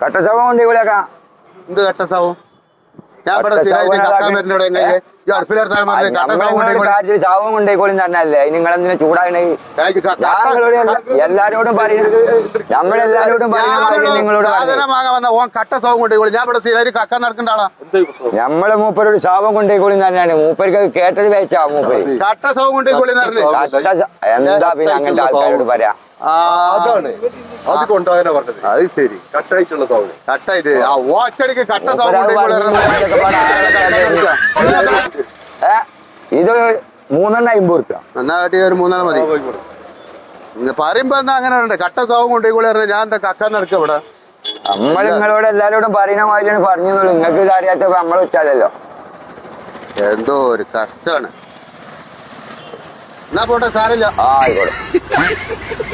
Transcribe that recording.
കട്ടശവം കൊണ്ട് ഇവിടെ എന്ത് കട്ടസാവും ഞാൻ ഇവിടെ സ്ഥിരമായിട്ട് കക്കാൻ എങ്ങനെ? ശവം കൊണ്ടേക്കോളി. തന്നെയല്ലേ നിങ്ങളെന്തിനാ ചൂടാണ് എല്ലാരോടും പറയുന്നത് നമ്മളെല്ലാരോടും പറയുന്നത് നിങ്ങളോട് കൊണ്ടേക്കോളി. നമ്മളെ മൂപ്പരോട് ശാപം കൊണ്ടേക്കോളും തന്നെയാണ് മൂപ്പർക്ക് കേട്ടത് വെച്ചാ മൂപ്പര്. കൊണ്ടേക്കോളി കട്ട ശ- എന്താ പിന്നെ അങ്ങനത്തെ ആൾക്കാരോട് പറയാ? ആ. അതാണ്. അത് കൊണ്ടുപോകാനാ പറഞ്ഞത്. അത് ശരി. കട്ടായിട്ടുള്ള സൗണ്ട് കട്ടായിട്ട്. ആ ഒറ്റടിക്ക് കട്ട ഒരാൾ കൊണ്ടേക്കോളി പറഞ്ഞു, ഇതൊക്കെ പാടെ ഏ ഇത് മൂന്നെണ്ണം അമ്പത് റുപ്യ നന്നായിട്ട് കാട്ടി ഒരു മൂന്നെണ്ണം മതി. പറയുമ്പോ എന്നാ അങ്ങനെ ഉണ്ട് കട്ടസാവും കൊണ്ടേക്കോളി പറഞ്ഞാൽ ഞാൻ എന്താ കക്കാൻ നടക്കുക ഇവിടെ? നമ്മൾ നിങ്ങളോട് എല്ലാരോടും പറയുന്ന മാതിരിയാണ് പറഞ്ഞു നിങ്ങൾക്ക് ഇത് അറിയാത്തപ്പോ നമ്മൾ വെച്ചാലല്ലോ എന്തോ ഒരു കഷ്ടാണ്. എന്നാ പോട്ടെ സാറില്ല ആ ആയിക്കോട്ടെ.